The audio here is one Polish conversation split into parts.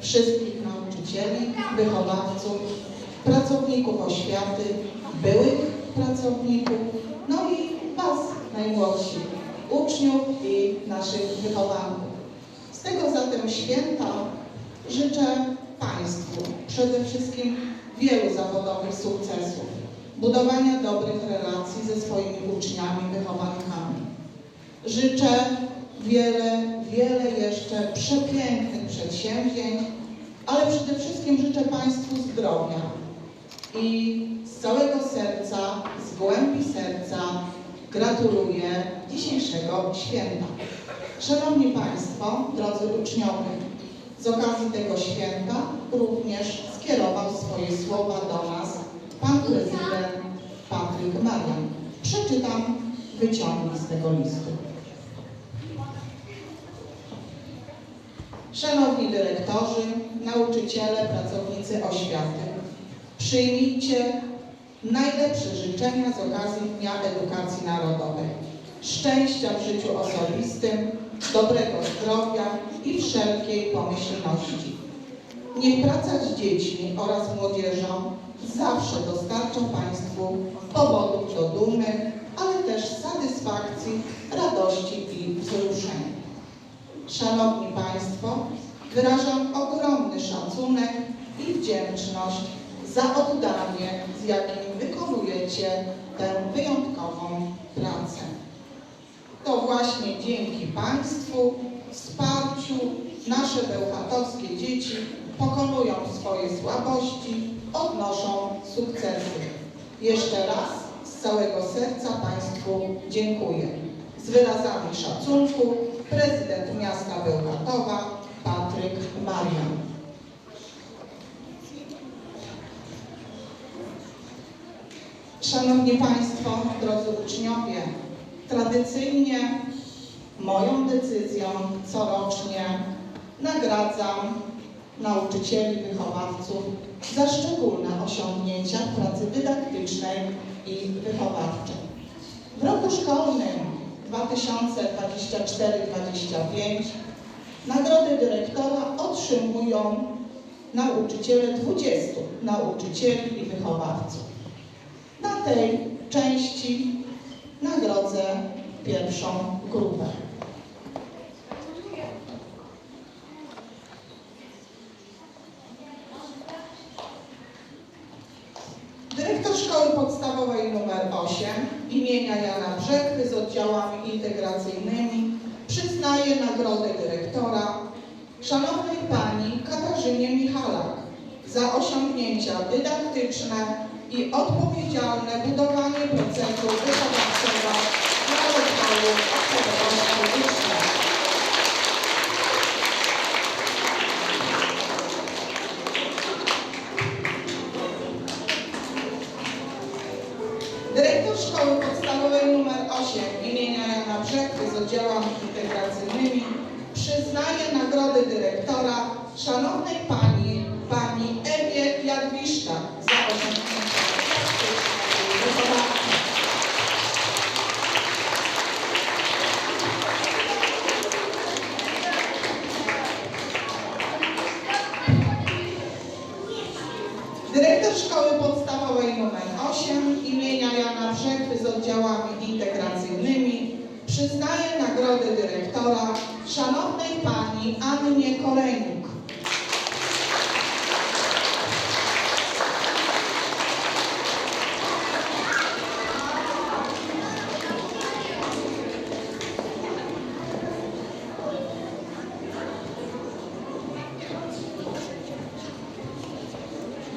wszystkich nauczycieli, wychowawców, pracowników oświaty, byłych pracowników, no i Was, najmłodsi, uczniów i naszych wychowanków. Z tego zatem święta życzę Państwu przede wszystkim wielu zawodowych sukcesów, budowania dobrych relacji ze swoimi uczniami, wychowankami. Życzę wiele, wiele jeszcze przepięknych przedsięwzięć, ale przede wszystkim życzę Państwu zdrowia i z całego serca, z głębi serca gratuluję dzisiejszego święta. Szanowni Państwo, drodzy uczniowie, z okazji tego święta również skierował swoje słowa do nas Pan Prezydent Patryk Marian. Przeczytam wyciągi z tego listu. Szanowni dyrektorzy, nauczyciele, pracownicy oświaty, przyjmijcie najlepsze życzenia z okazji Dnia Edukacji Narodowej. Szczęścia w życiu osobistym, dobrego zdrowia i wszelkiej pomyślności. Niech praca z dziećmi oraz młodzieżą zawsze dostarcza Państwu powodów do dumy, ale też satysfakcji, radości i wzruszeń. Szanowni Państwo, wyrażam ogromny szacunek i wdzięczność za oddanie, z jakim wykonujecie tę wyjątkową pracę. To właśnie dzięki Państwu, wsparciu, nasze bełchatowskie dzieci pokonują swoje słabości, odnoszą sukcesy. Jeszcze raz z całego serca Państwu dziękuję. Z wyrazami szacunku prezydent miasta Bełchatowa Patryk Marian. Szanowni Państwo, drodzy uczniowie, tradycyjnie moją decyzją corocznie nagradzam nauczycieli, wychowawców za szczególne osiągnięcia w pracy dydaktycznej i wychowawczej. W roku szkolnym 2024-2025 nagrody dyrektora otrzymują nauczyciele 20 nauczycieli i wychowawców. Na tej części nagrodzę pierwszą grupę. Dyrektor Szkoły Podstawowej nr 8 imienia Jana Brzechwy z oddziałami integracyjnymi przyznaje nagrodę dyrektora szanownej pani Katarzynie Michalak za osiągnięcia dydaktyczne i odpowiedzialne budowanie procesu wychowawczego na lokalu odpowiedzialności uczniów. Brzechwy z oddziałami integracyjnymi przyznaje nagrodę dyrektora szanownej pani, pani Ewie Jadwiszka za osiągnięcia. Dyrektor Szkoły Podstawowej nr 8 imienia Jana Brzechwy z oddziałami integracyjnymi przyznaje nagrodę dyrektora szanownej pani Annie Kolejnik.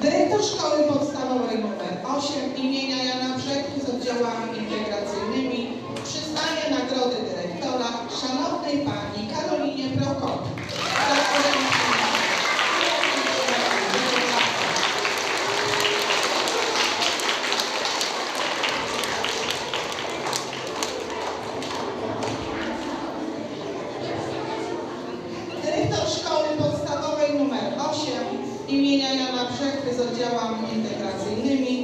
Dyrektor Szkoły Podstawowej nr 8 imienia Jana Brzechwy z oddziałami integracyjnymi przyznaje nagrodę dyrektora szanownej pani Karolinie Prokop. Dyrektor Szkoły Podstawowej nr 8 imienia Jana Brzechwy z oddziałami integracyjnymi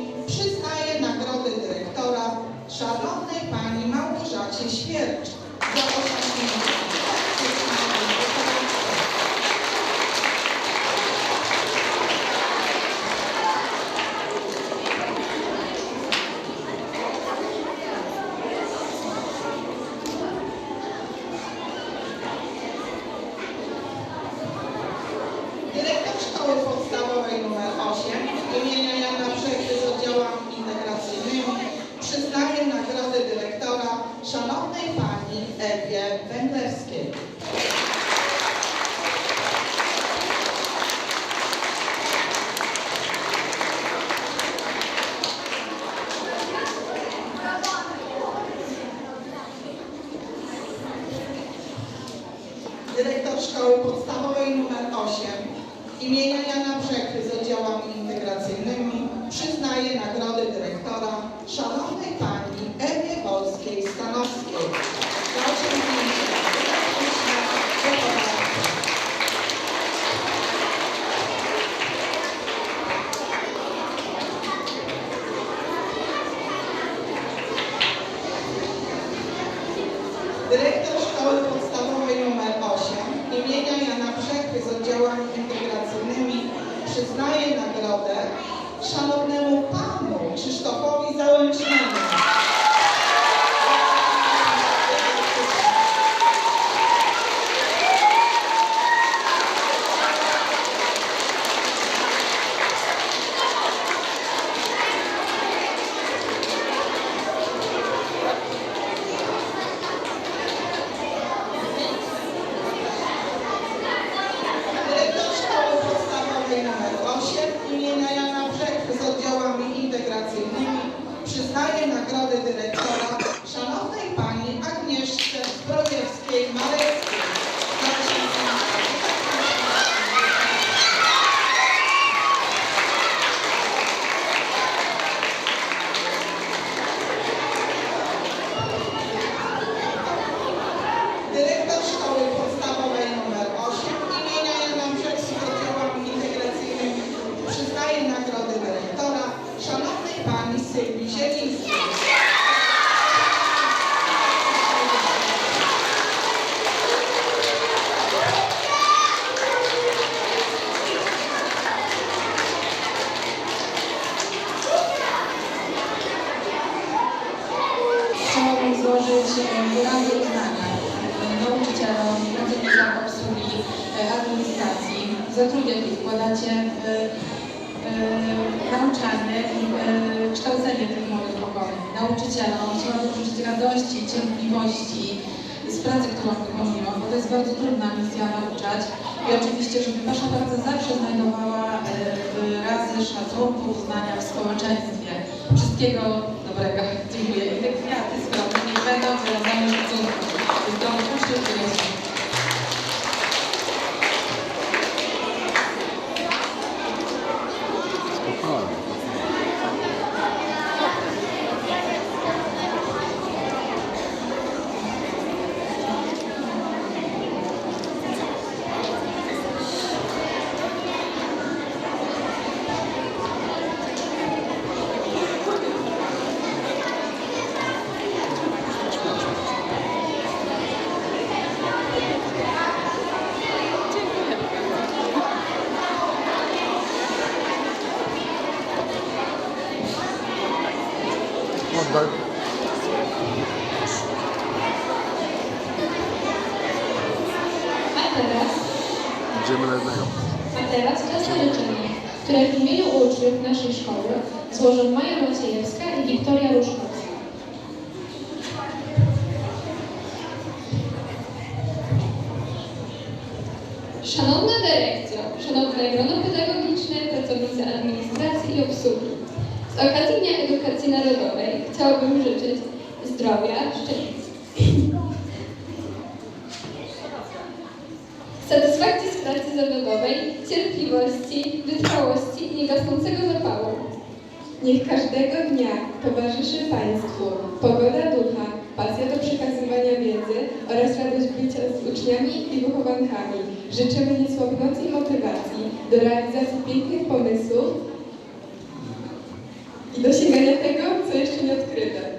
ကလောက်နေတဲ့တိုင်း złożyć e, wyrazy uznania e, nauczycielom, pracownikom obsługi e, administracji za trud, jaki wkładacie w e, nauczanie i e, kształcenie tych młodych pokoleń. Nauczycielom chciałabym życzyć radości, cierpliwości z pracy, którą wykonują, bo to jest bardzo trudna misja nauczać i oczywiście, żeby Wasza praca zawsze znajdowała e, wyrazy szacunku, uznania w społeczeństwie. Wszystkiego dobrego. Dziękuję. Idziemy na jednego. a teraz czas na życzenie, które w imieniu uczniów naszej szkoły złożą Maja Maciejewska i Wiktoria Różkowska. Szanowna Dyrekcjo, Szanowne grono pedagogiczne, pracownicy administracji i obsługi. Z okazji Dnia Edukacji Narodowej chciałabym życzyć zdrowia, szczęścia, satysfakcji z pracy zawodowej, cierpliwości, wytrwałości i niegasnącego zapału. Niech każdego dnia towarzyszy Państwu pogoda ducha, pasja do przekazywania wiedzy oraz radość bycia z uczniami i wychowankami. Życzymy niesłabnącej motywacji do realizacji pięknych pomysłów i dosięgania tego, co jeszcze nie odkryte.